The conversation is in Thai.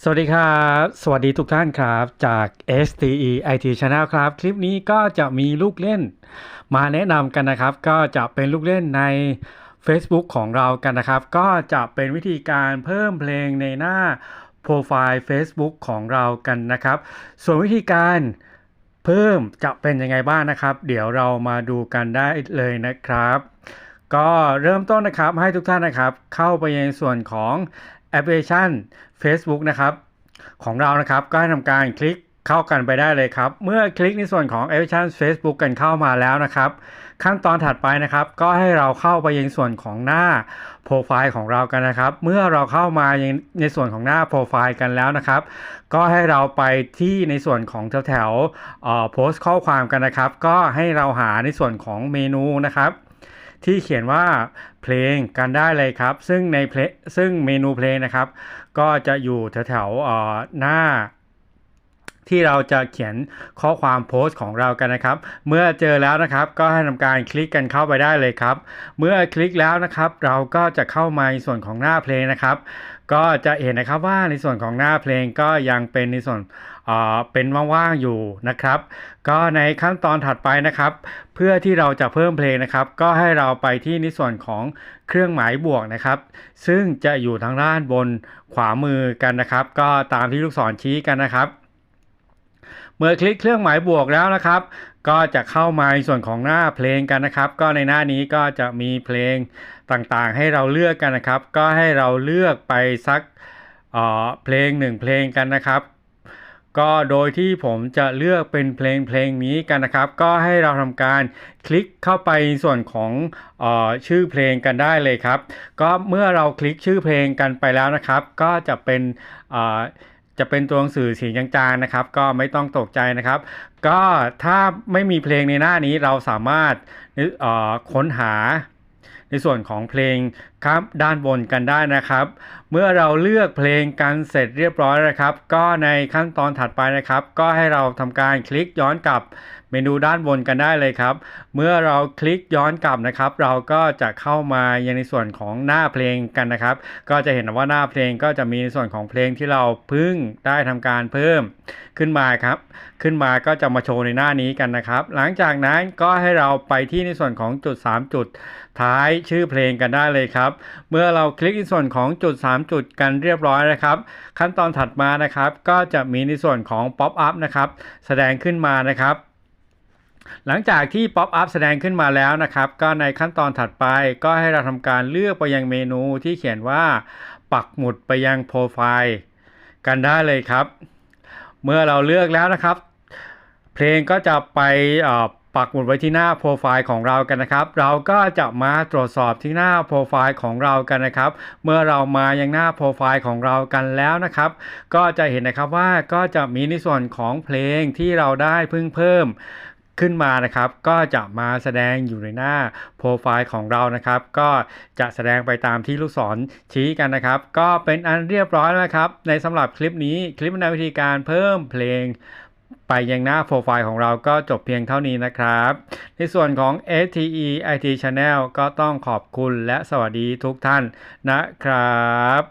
สวัสดีครับ สวัสดีทุกท่านครับ จาก STE IT Channel ครับ คลิปนี้ก็จะมีลูกเล่น มาแนะนำกันนะครับ ก็จะเป็นลูกเล่นใน Facebook ของเรากันนะครับ ก็จะเป็นวิธีการเพิ่มเพลงในหน้าโปรไฟล์ Facebook ของเรากันนะครับ ส่วนวิธีการเพิ่มจะเป็นยังไงบ้างนะครับ เดี๋ยวเรามาดูกันได้เลยนะครับ ก็เริ่มต้นนะครับให้ทุกท่านนะครับ เข้าไปในส่วนของ แอปพลิเคชัน Facebook นะครับของเรานะครับก็ให้ทำการคลิกเข้ากันไปได้เลยครับ เมื่อคลิกในส่วนของแอปพลิเคชัน Facebook กันเข้ามาแล้วนะครับ ขั้นตอนถัดไปนะครับ ก็ให้เราเข้าไปยังส่วนของหน้าโปรไฟล์ของเรากันนะครับ เมื่อเราเข้ามาในส่วนของหน้าโปรไฟล์กันแล้วนะครับ ก็ให้เราไปที่ในส่วนของแถวแถวโพสต์ข้อความกันนะครับ ก็ให้เราหาในส่วนของเมนูนะครับ ที่เขียนว่าเพลงกันได้เลยครับ ซึ่งในเพลงซึ่งเมนูเพลงนะครับ ก็จะอยู่แถวๆหน้า ที่เราจะเขียนข้อความโพสต์ของเรากันนะครับ เมื่อเจอแล้วนะครับก็ให้ทำการคลิกกันเข้าไปได้เลยครับ เมื่อคลิกแล้วนะครับ เราก็จะเข้ามาในส่วนของหน้าเพลงนะครับ ก็จะเห็นนะครับว่าในส่วนของหน้าเพลงก็ยังเป็นในส่วนเป็นว่างๆอยู่นะครับ ก็ในขั้นตอนถัดไปนะครับ เพื่อที่เราจะเพิ่มเพลงนะครับ ก็ให้เราไปที่ในส่วนของเครื่องหมายบวกนะครับ ซึ่งจะอยู่ทางด้านบนขวามือกันนะครับ ก็ตามที่ลูกศรชี้กันนะครับ มื่อคลิกเครื่องหมายบวกแล้วนะครับ ก็จะเข้ามาในส่วนของหน้าเพลงกันนะครับ ก็ในหน้านี้ก็จะมีเพลงต่างๆ ให้เราเลือกกันนะครับ ก็ให้เราเลือกไปสักเเพลงหนึ่งเพลงกันนะครับ ก็โดยที่ผมจะเลือกเป็นเพลงเพลงนี้กันนะครับ ก็ให้เราทำการคลิกเข้าไปส่วนของออชื่อเพลงกันได้เลยครับ ก็เมื่อเราคลิกชื่อเพลงกันไปแล้วนะครับ ก็จะเป็น จะเป็นตัวหนังสือสีจางๆนะครับ ก็ไม่ต้องตกใจนะครับ ก็ถ้าไม่มีเพลงในหน้านี้เราสามารถค้นหาในส่วนของเพลง ครับด้านบนกันได้นะครับ เมื่อเราเลือกเพลงกันเสร็จเรียบร้อยนะครับ ก็ในขั้นตอนถัดไปนะครับ ก็ให้เราทำการคลิกย้อนกลับเมนูด้านบนกันได้เลยครับ เมื่อเราคลิกย้อนกลับนะครับ เราก็จะเข้ามายังในส่วนของหน้าเพลงกันนะครับ ก็จะเห็นว่าหน้าเพลงก็จะมีในส่วนของเพลงที่เราเพิ่งได้ทำการเพิ่มขึ้นมาครับ ขึ้นมาก็จะมาโชว์ในหน้านี้กันนะครับ หลังจากนั้นก็ให้เราไปที่ในส่วนของจุด 3 จุดท้ายชื่อเพลงกันได้เลยครับเมื่อเราคลิกในส่วนของจุด 3 จุดกันเรียบร้อยนะครับ ขั้นตอนถัดมานะครับ ก็จะมีในส่วนของ Pop up นะครับ แสดงขึ้นมานะครับหลังจากที่ Pop up แสดงขึ้นมาแล้วนะครับ ก็ในขั้นตอนถัดไปก็ให้เราทำการเลือกไปยังเมนูที่เขียนว่าปักหมุดไปยังโปรไฟล์กันได้เลยครับ เมื่อเราเลือกแล้วนะครับ เพลงก็จะไป ปักหมุดไว้ที่หน้าโปรไฟล์ของเรากันนะครับ เราก็จะมาตรวจสอบที่หน้าโปรไฟล์ของเรากันนะครับ เมื่อเรามายังหน้าโปรไฟล์ของเรากันแล้วนะครับ ก็จะเห็นนะครับว่าก็จะมีในส่วนของเพลงที่เราได้เพิ่งเพิ่มขึ้นมานะครับ ก็จะมาแสดงอยู่ในหน้าโปรไฟล์ของเรานะครับ ก็จะแสดงไปตามที่ลูกศรชี้กันนะครับ ก็เป็นอันเรียบร้อยแล้วครับ ในสำหรับคลิปนี้คลิปในวิธีการเพิ่มเพลง ไปยังหน้าโปรไฟล์ของเราก็จบเพียงเท่านี้นะครับ ในส่วนของ STE IT Channel ก็ต้องขอบคุณและสวัสดีทุกท่านนะครับ